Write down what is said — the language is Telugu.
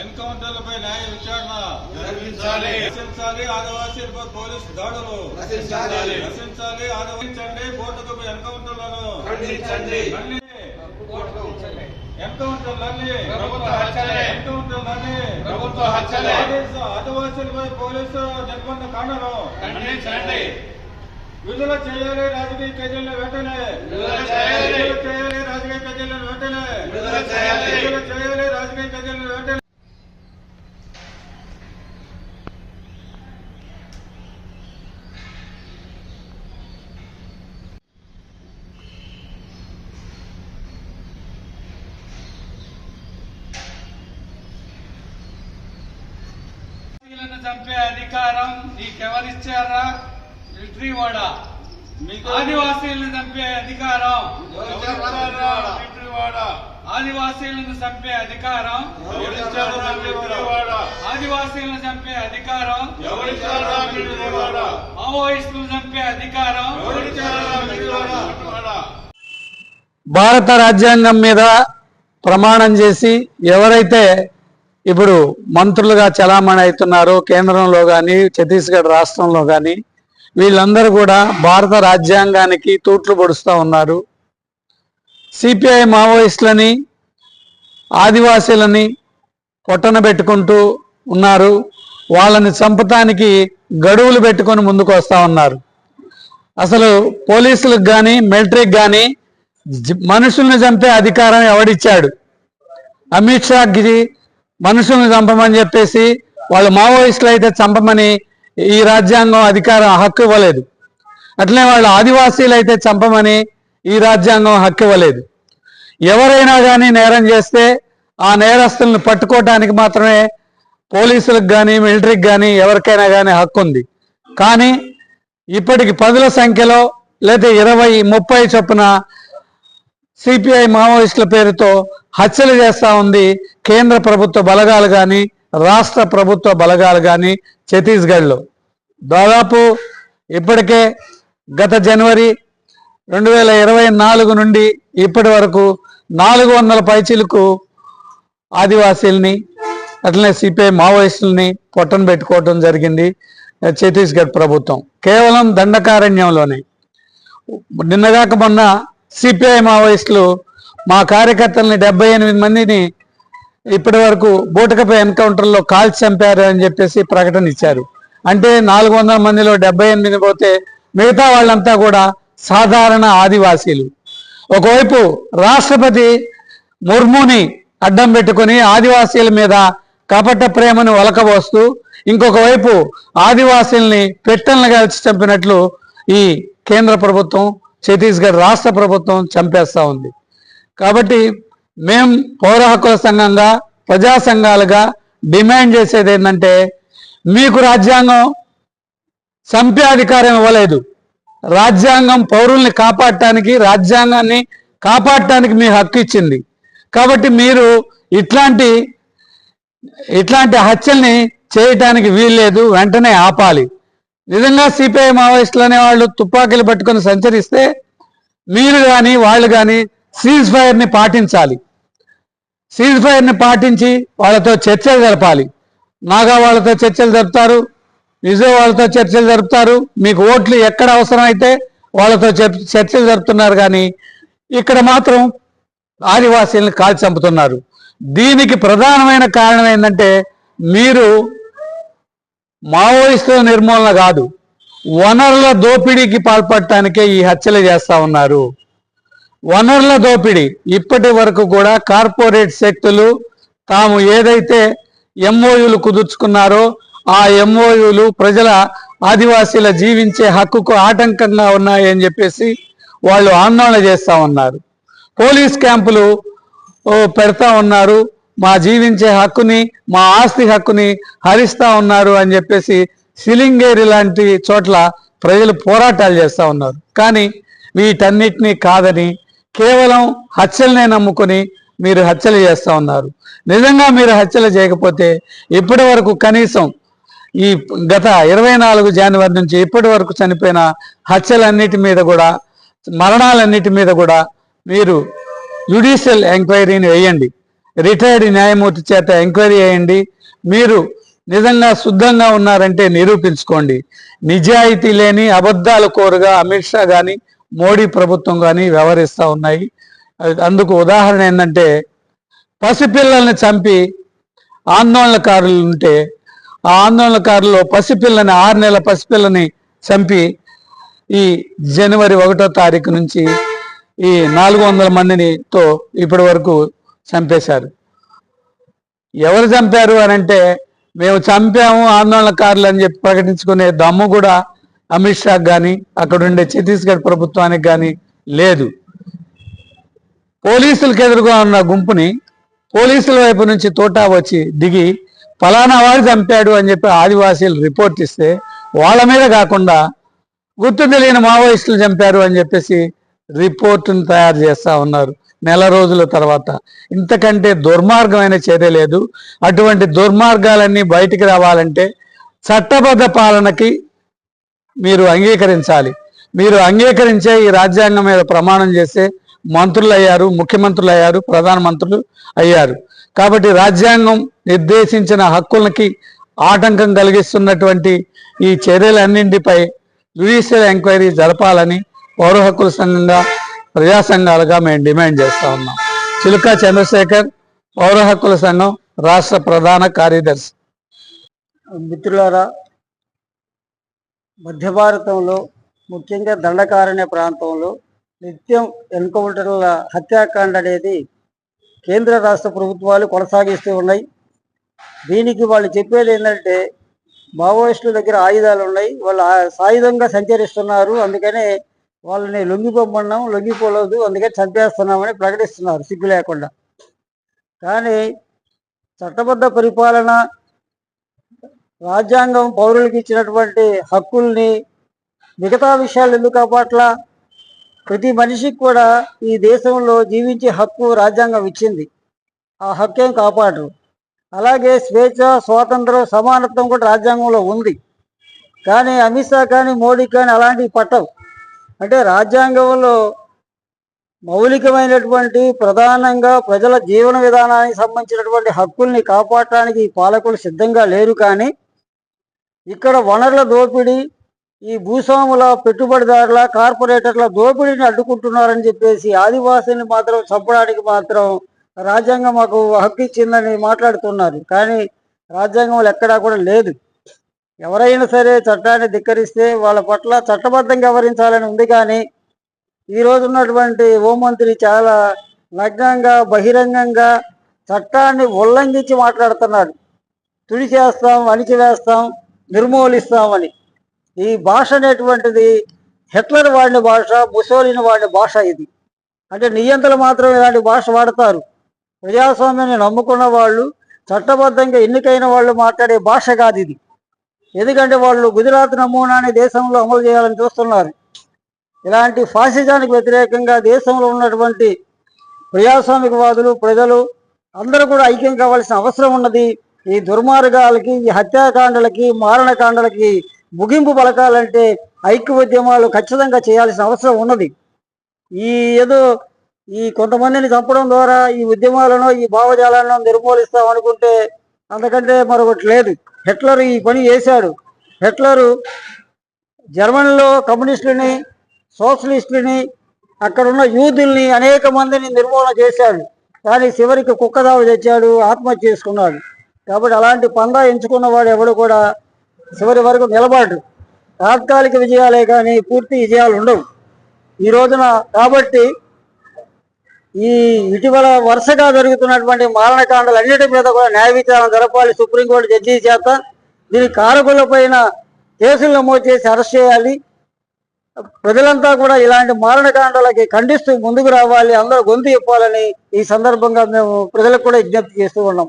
ఎన్కౌంటర్లపై న్యాయ విచారణ జరిపించాలి. రచించాలి ఆదివాసీలపై పోలీసు దాడులు. రచించాలి. ఆదివాసించండి కోర్టుకు ఎన్కౌంటర్లను ఎన్కౌంటర్లన్నీ ఆదివాసీలపై పోలీసు నిర్బంధ కాండను విడుదల చేయాలి రాజకీయ ఖైదీలను వెంటనే. విడుదల చేయాలి. రాజకీయ ఖైదీలను వెంటనే. విడుదల చేయాలి. రాజకీయ ఖైదీలను వెంటనే ఆదివాసీలను చంపే అధికారం నీకెవరిచ్చారా మిలిటరీ వాడా మీకు ఆదివాసీలను చంపే అధికారం ఎవరిచ్చారా? మిలిటరీ వాడా? ఆదివాసీలను చంపే అధికారం? ఆదివాసీలను చంపే అధికారం? మావోయిస్టులను చంపే అధికారం? భారత రాజ్యాంగం మీద ప్రమాణం చేసి ఎవరైతే ఇప్పుడు మంత్రులుగా చలామణి అవుతున్నారు కేంద్రంలో కానీ ఛత్తీస్గఢ్ రాష్ట్రంలో కానీ వీళ్ళందరూ కూడా భారత రాజ్యాంగానికి తూట్లు పొడుస్తూ ఉన్నారు. సిపిఐ మావోయిస్టులని ఆదివాసీలని పొట్టన పెట్టుకుంటూ ఉన్నారు. వాళ్ళని చంపటానికి గడువులు పెట్టుకొని ముందుకు వస్తూ ఉన్నారు. అసలు పోలీసులకు కానీ మిలిటరీకి కానీ మనుషుల్ని చంపే అధికారం ఎవడిచ్చాడు? అమిత్ షాకి మనుషుల్ని చంపమని చెప్పేసి వాళ్ళు మావోయిస్టులు అయితే చంపమని ఈ రాజ్యాంగం అధికార హక్కు ఇవ్వలేదు. అట్లనే వాళ్ళు ఆదివాసీలు అయితే చంపమని ఈ రాజ్యాంగం హక్కు ఇవ్వలేదు. ఎవరైనా కానీ నేరం చేస్తే ఆ నేరస్తులను పట్టుకోవటానికి మాత్రమే పోలీసులకు కానీ మిలిటరీకి కానీ ఎవరికైనా కానీ హక్కు ఉంది. కానీ ఇప్పటికి పదుల సంఖ్యలో లేదా ఇరవై ముప్పై చొప్పున సిపిఐ మావోయిస్టుల పేరుతో హత్యలు చేస్తూ ఉంది కేంద్ర ప్రభుత్వ బలగాలు కానీ రాష్ట్ర ప్రభుత్వ బలగాలు కానీ ఛత్తీస్గఢ్లో. దాదాపు ఇప్పటికే గత జనవరి రెండు వేల ఇరవై నాలుగు నుండి ఇప్పటి వరకు నాలుగు వందల పైచీలకు ఆదివాసీల్ని అట్లనే సిపిఐ మావోయిస్టుల్ని పొట్టన పెట్టుకోవటం జరిగింది ఛత్తీస్గఢ్ ప్రభుత్వం. కేవలం దండకారణ్యంలోనే. నిన్నగాక మొన్న సిపిఐ మావోయిస్టులు మా కార్యకర్తల్ని డెబ్బై ఎనిమిది మందిని ఇప్పటి వరకు బూటకపై ఎన్కౌంటర్లో కాల్చి చంపారు అని చెప్పేసి ప్రకటన ఇచ్చారు. అంటే నాలుగు వందల మందిలో డెబ్బై ఎనిమిది పోతే మిగతా వాళ్ళంతా కూడా సాధారణ ఆదివాసీలు. ఒకవైపు రాష్ట్రపతి ముర్ముని అడ్డం పెట్టుకొని ఆదివాసీల మీద కపట ప్రేమను ఒలకబోస్తూ ఇంకొక వైపు ఆదివాసీల్ని పెట్టెలను కలిసి చంపినట్లు ఈ కేంద్ర ప్రభుత్వం ఛత్తీస్గఢ్ రాష్ట్ర ప్రభుత్వం చంపేస్తా ఉంది. కాబట్టి మేం పౌర హక్కుల సంఘంగా ప్రజా సంఘాలుగా డిమాండ్ చేసేది ఏంటంటే మీకు రాజ్యాంగం చంపే అధికారం ఇవ్వలేదు. రాజ్యాంగం పౌరుల్ని కాపాడటానికి రాజ్యాంగాన్ని కాపాడటానికి మీ హక్కు ఇచ్చింది. కాబట్టి మీరు ఇట్లాంటి ఇట్లాంటి హత్యల్ని చేయటానికి వీల్లేదు వెంటనే ఆపాలి. నిజంగా సిపిఐ మావోయిస్టులు అనే వాళ్ళు తుపాకీలు పట్టుకొని సంచరిస్తే మీరు కానీ వాళ్ళు కానీ సీజ్ ఫైర్ని పాటించాలి. సీజ్ ఫైర్ని పాటించి వాళ్ళతో చర్చలు జరపాలి. నాగా వాళ్ళతో చర్చలు జరుపుతారు విజయ్ వాళ్ళతో చర్చలు జరుపుతారు మీకు ఓట్లు ఎక్కడ అవసరమైతే వాళ్ళతో చర్చలు జరుపుతున్నారు కానీ ఇక్కడ మాత్రం ఆదివాసీలను కాల్చి చంపుతున్నారు. దీనికి ప్రధానమైన కారణం ఏంటంటే మీరు మావోయిస్టుల నిర్మూలన కాదు వనరుల దోపిడీకి పాల్పడటానికే ఈ హత్యలు చేస్తా ఉన్నారు. వనరుల దోపిడీ ఇప్పటి వరకు కూడా కార్పొరేట్ శక్తులు తాము ఏదైతే ఎంఓయులు కుదుర్చుకున్నారో ఆ ఎంఓయులు ప్రజల ఆదివాసీల జీవించే హక్కుకు ఆటంకంగా ఉన్నాయని చెప్పేసి వాళ్ళు ఆందోళన చేస్తా ఉన్నారు. పోలీస్ క్యాంపులు పెడతా ఉన్నారు. మా జీవించే హక్కుని మా ఆస్తి హక్కుని హరిస్తా ఉన్నారు అని చెప్పేసి సిలింగేరి లాంటి చోట్ల ప్రజలు పోరాటాలు చేస్తూ ఉన్నారు. కానీ వీటన్నిటినీ కాదని కేవలం హత్యలనే నమ్ముకొని మీరు హత్యలు చేస్తూ ఉన్నారు. నిజంగా మీరు హత్యలు చేయకపోతే ఇప్పటి వరకు కనీసం ఈ గత ఇరవై నాలుగు జనవరి నుంచి ఇప్పటి వరకు చనిపోయిన హత్యలన్నిటి మీద కూడా మరణాలన్నిటి మీద కూడా మీరు జ్యుడిషియల్ ఎంక్వైరీని వేయండి. రిటైర్డ్ న్యాయమూర్తి చేత ఎంక్వైరీ చేయండి. మీరు నిజంగా శుద్ధంగా ఉన్నారంటే నిరూపించుకోండి. నిజాయితీ లేని అబద్ధాల కోరుగా అమిత్ షా కానీ మోడీ ప్రభుత్వం కానీ వ్యవహరిస్తూ ఉన్నాయి. అందుకు ఉదాహరణ ఏంటంటే పసిపిల్లల్ని చంపి ఆందోళనకారులు ఉంటే ఆ ఆందోళనకారుల్లో పసిపిల్లని ఆరు నెలల పసిపిల్లని చంపి ఈ జనవరి ఒకటో తారీఖు నుంచి ఈ నాలుగు వందల మందిని తో ఇప్పటి వరకు చంపేశారు. ఎవరు చంపారు అని అంటే మేము చంపాము ఆందోళనకారులు అని చెప్పి ప్రకటించుకునే దమ్ము కూడా అమిత్ షాకి కానీ అక్కడ ఉండే ఛత్తీస్గఢ్ ప్రభుత్వానికి కానీ లేదు. పోలీసులకు ఎదురుగా ఉన్న గుంపుని పోలీసుల వైపు నుంచి తోటా వచ్చి దిగి ఫలానా వాడు చంపాడు అని చెప్పి ఆదివాసీలు రిపోర్ట్ ఇస్తే వాళ్ళ మీద కాకుండా గుర్తు తెలియని మావోయిస్టులు చంపారు అని చెప్పేసి రిపోర్టును తయారు చేస్తా ఉన్నారు. నెల రోజుల తర్వాత. ఇంతకంటే దుర్మార్గమైన చర్య లేదు. అటువంటి దుర్మార్గాలన్నీ బయటికి రావాలంటే చట్టబద్ధ పాలనకి మీరు అంగీకరించాలి. మీరు అంగీకరించే ఈ రాజ్యాంగం మీద ప్రమాణం చేసే మంత్రులు అయ్యారు ముఖ్యమంత్రులు అయ్యారు ప్రధానమంత్రులు అయ్యారు. కాబట్టి రాజ్యాంగం నిర్దేశించిన హక్కులకి ఆటంకం కలిగిస్తున్నటువంటి ఈ చర్యలన్నింటిపై జ్యుడిషియల్ ఎంక్వైరీ జరపాలని పౌర హక్కుల సంఘంగా ప్రజా సంఘాలుగా మేము డిమాండ్ చేస్తా ఉన్నాం. చిలుక చంద్రశేఖర్ పౌర హక్కుల సంఘం రాష్ట్ర ప్రధాన కార్యదర్శి. మిత్రులారా మధ్య భారతంలో ముఖ్యంగా దండకారణ్య ప్రాంతంలో నిత్యం ఎన్కౌంటర్ల హత్యాకాండ అనేది కేంద్ర రాష్ట్ర ప్రభుత్వాలు కొనసాగిస్తూ ఉన్నాయి. దీనికి వాళ్ళు చెప్పేది ఏంటంటే మావోయిస్టుల దగ్గర ఆయుధాలు ఉన్నాయి వాళ్ళు సాయుధంగా సంచరిస్తున్నారు. అందుకనే వాళ్ళని లొంగిపోమన్నాం లొంగిపోలేదు అందుకే చంపేస్తున్నామని ప్రకటిస్తున్నారు సిగ్గు లేకుండా. కానీ చట్టబద్ధ పరిపాలన రాజ్యాంగం పౌరులకు ఇచ్చినటువంటి హక్కుల్ని మిగతా విషయాలు ఎందుకు కాపాట్ల? ప్రతి మనిషికి కూడా ఈ దేశంలో జీవించే హక్కు రాజ్యాంగం ఇచ్చింది. ఆ హక్కు ఏం కాపాడరు. అలాగే స్వేచ్ఛ స్వాతంత్రం సమానత్వం కూడా రాజ్యాంగంలో ఉంది. కానీ అమిత్ షా కానీ మోడీ కానీ అలాంటివి పట్టవు. అంటే రాజ్యాంగంలో మౌలికమైనటువంటి ప్రధానంగా ప్రజల జీవన విధానానికి సంబంధించినటువంటి హక్కుల్ని కాపాడటానికి పాలకులు సిద్ధంగా లేరు కానీ ఇక్కడ వనరుల దోపిడీ ఈ భూస్వాముల పెట్టుబడిదారుల కార్పొరేటర్ల దోపిడీని అడ్డుకుంటున్నారని చెప్పేసి ఆదివాసీని మాత్రం చంపడానికి మాత్రం రాజ్యాంగం మాకు హక్కు ఇచ్చిందని మాట్లాడుతున్నారు. కానీ రాజ్యాంగంలో ఎక్కడా కూడా లేదు. ఎవరైనా సరే చట్టాన్ని ధిక్కరిస్తే వాళ్ళ పట్ల చట్టబద్ధంగా వ్యవహరించాలని ఉంది కానీ ఈరోజు ఉన్నటువంటి హోంమంత్రి చాలా నగ్నంగా బహిరంగంగా చట్టాన్ని ఉల్లంఘించి మాట్లాడుతున్నాడు. తుడి చేస్తాం అణిచివేస్తాం నిర్మూలిస్తామని. ఈ భాష అనేటువంటిది హిట్లర్ వాడిన భాష ముసోలిని వాడిన భాష ఇది. అంటే నియంతలు మాత్రం ఇలాంటి భాష వాడతారు. ప్రజాస్వామ్యాన్ని నమ్ముకున్న వాళ్ళు చట్టబద్ధంగా ఎన్నికైన వాళ్ళు మాట్లాడే భాష కాదు ఇది. ఎందుకంటే వాళ్ళు గుజరాత్ నమూనాని దేశంలో అమలు చేయాలని చూస్తున్నారు. ఇలాంటి ఫాసిజానికి వ్యతిరేకంగా దేశంలో ఉన్నటువంటి ప్రజాస్వామికవాదులు ప్రజలు అందరూ కూడా ఐక్యం కావాల్సిన అవసరం ఉన్నది. ఈ దుర్మార్గాలకి ఈ హత్యాకాండలకి మారణకాండలకి ముగింపు పలకాలంటే ఐక్య ఉద్యమాలు ఖచ్చితంగా చేయాల్సిన అవసరం ఉన్నది. ఈ ఏదో ఈ కొంతమందిని చంపడం ద్వారా ఈ ఉద్యమాలను ఈ భావజాలను నిర్మూలిస్తాం అనుకుంటే అంతకంటే మరొకటి లేదు. హిట్లర్ ఈ పని చేశాడు. హిట్లరు జర్మనీలో కమ్యూనిస్టులని సోషలిస్టులని అక్కడ ఉన్న యూదుల్ని అనేక మందిని నిర్మూలన చేశాడు. కానీ చివరికి కుక్కదావ తెచ్చాడు ఆత్మహత్య చేసుకున్నాడు. కాబట్టి అలాంటి పందా ఎంచుకున్న వాడు ఎవడు కూడా చివరి వరకు నిలబడు తాత్కాలిక విజయాలే కానీ పూర్తి విజయాలు ఉండవు. ఈ రోజున కాబట్టి ఈ ఇటీవల వరుసగా జరుగుతున్నటువంటి మారణకాండలు అన్నిటి మీద కూడా న్యాయ విచారణ జరపాలి. సుప్రీంకోర్టు జడ్జి చేత దీని కారకుల పైన కేసులు నమోదు చేసి అరెస్ట్ చేయాలి. ప్రజలంతా కూడా ఇలాంటి మారణకాండలకి ఖండిస్తూ ముందుకు రావాలి. అందరూ గొంతు చెప్పాలని ఈ సందర్భంగా మేము ప్రజలకు కూడా విజ్ఞప్తి చేస్తూ ఉన్నాం.